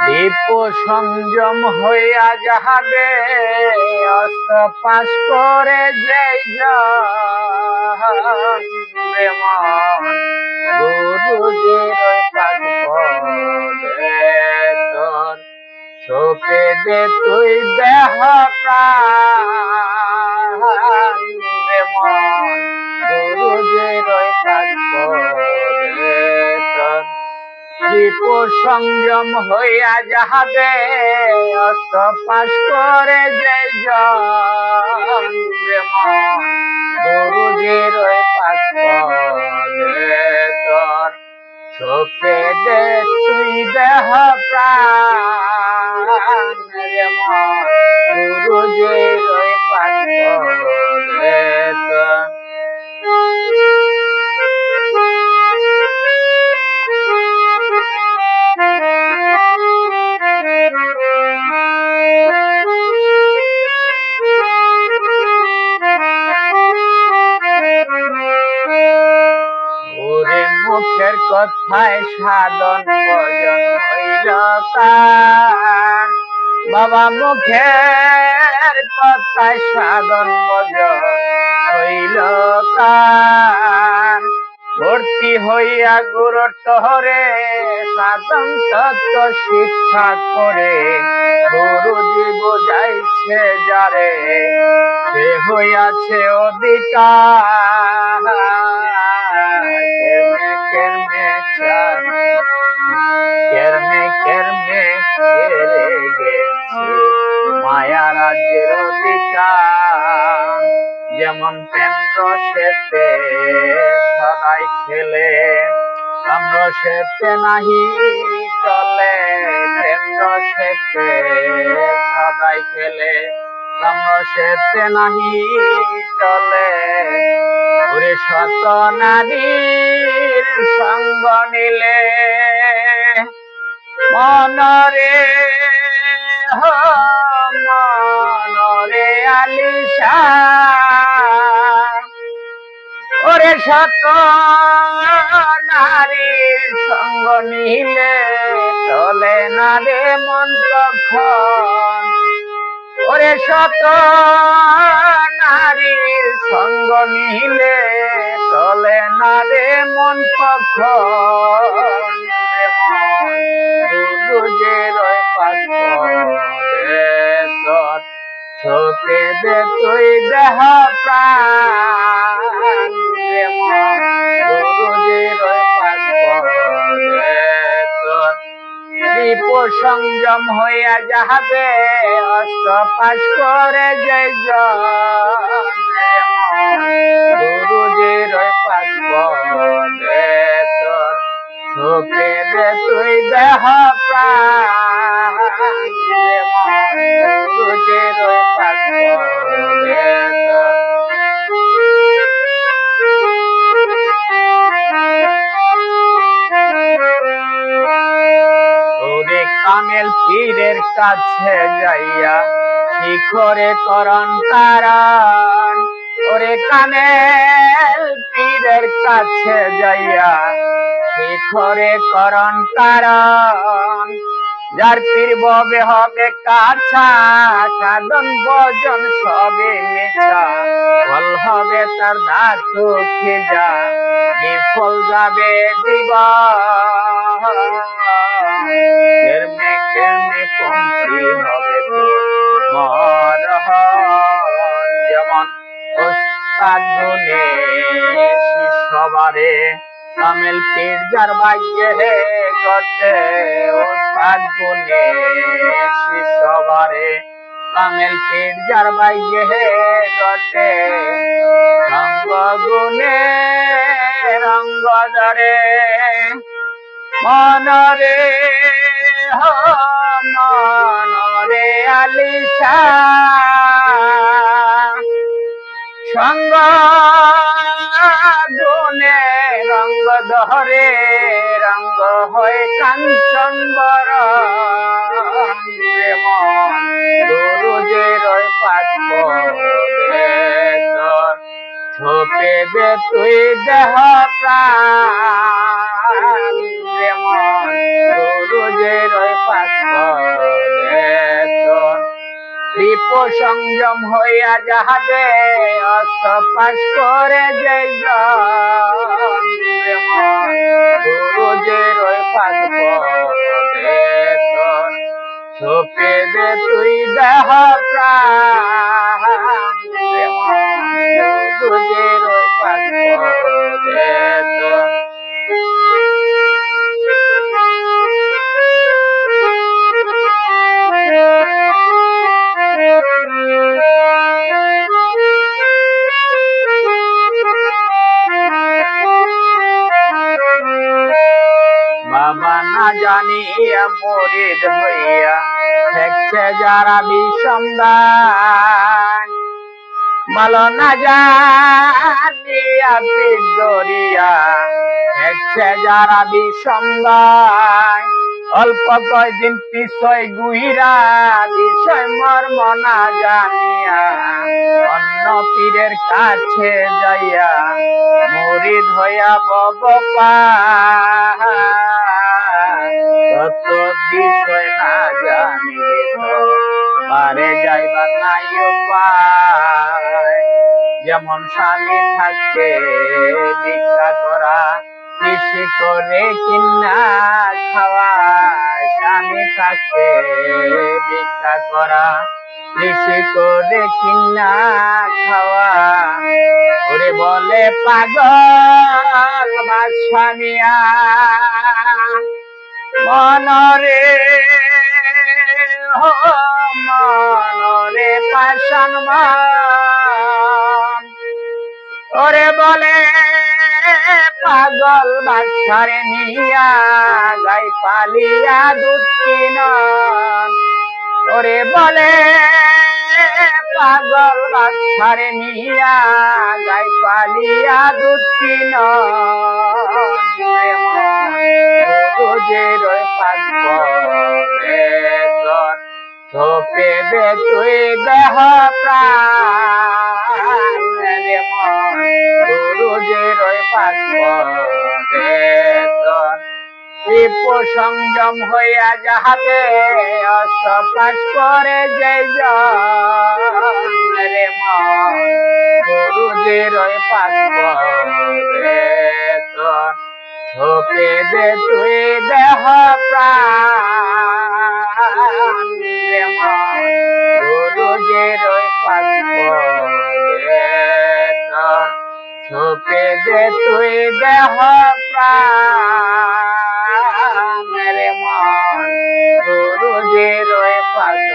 দীপ সংযম হইয়া যাহাবে অস্ত্র পাশ করে যেই চোখে দে তুই দেহ প্রাণ রে গুরুজির পাশ পদে তোর দীপ সংযম হইয়া যাহাবে অস্ত পাশ করে যে গুরুজির চোখে দে তুই দেহ প্রাণ। কথায় সাধন ভজন বাবা মুখের কথায় সাধন ভজন হইল ভর্তি হইয়া গুরুর তহরে সাধন তত্ত্ব শিক্ষা করে গুরুজি বুঝাইছে যারে। সে হইয়াছে অধিকার। কেরমে কেরমে মায়া রাজ্যের যেমন কেন্দ্র সেতে সদাই খেলে কাম্র সেতে নাহি চলে কেন্দ্র সেতে সদাই খেলে কাম্র সেতে নাহি চলে। ওরে শত নারীর সঙ্গ নিলে মনরে মনরে আলিশা। ওরে শত নারীর সঙ্গ নিলে চলে না রে মন তখন ওরে শত নারীর সঙ্গ নিলে চলে না রে মন ছোটে দে তুই দেহ প্রাণ সংযম হইয়া যাহাবে অস্ত্র পাশ করে যাই গুরুজির পাশ তুই দেহ প্রাণ। কাছে যাইয়া শিখরে করণ কারণ ওরে কামেল পীরের কাছে যাইয়া শিখরে করণ কারণ যার পীর ববে হবে কাছা, সাধন ভজন সবে মেছা ফল হবে তার ধাতু খেজা বিফল যাবে জীবন। কেরমে কেরমে পঙ্ক্তি হবে মরহন যেমন ওস্তাদ গুনে শিষ্যবারে কামেল পীর যার হে গটে ওস্তাদ গুনে শিষ্যবারে কামেল পীর যার হে গটে রঙ্গ গুনে রঙ্গ ধরে মনরে মনরে আলিশা। সঙ্গ গুনে রঙ্গ ধরে রঙ্গ হয় কাঞ্চন গুরু যে রয় পাঠ ছোপে দে তুই দেহ প্রাণ। গুরুজের ওই পাঁচন দীপ সংযম হইয়া যাহাবে অস্ত পাশ করে যে গুরুজের ওই পাঁচন সুপে দে তুই দেহ প্রাণ। জানিয়া মরিদ হইয়া। দেখছে যারা বিষমদান ভালো না জানিয়া পিঠ দেখছে যারা বিষমদান অল্প কয়দিন পিছয় গুহিরা বিষয় মর্ম না জানিয়া। অন্য পীরের কাছে যাইয়া মরিদ হইয়া বব যাইবার নাই যেমন স্বামী থাকতে ভিক্ষা করা, কৃষি করে কিনা খাওয়া। স্বামী থাকতে ভিক্ষা করা, কৃষি করে কিনা খাওয়া। ওরে বলে পাগল বা স্বামিয়া মনরে মনরে পাশান ওরে বলে পাগল বাচ্চারে নিয়া গাই পালিয়া কিনন ওরে বলে পাগল বাচ্চারে নিয়া গাই পালিয়া দুধ কিনন তুজের পাগ ছোপে দে তুই দেহ প্রাণ। রে মন গুরুজের পাগ শিব সংযম হইয়া যাহাতে অষ্টপাশ করে যে রে গুরুজের পাগ ছোপে দে তুই দেহ প্রাণ রে গুরুজের পাগ ছোপে দে তুই দেহ প্রাণ। রে মন গুরুজের পাগ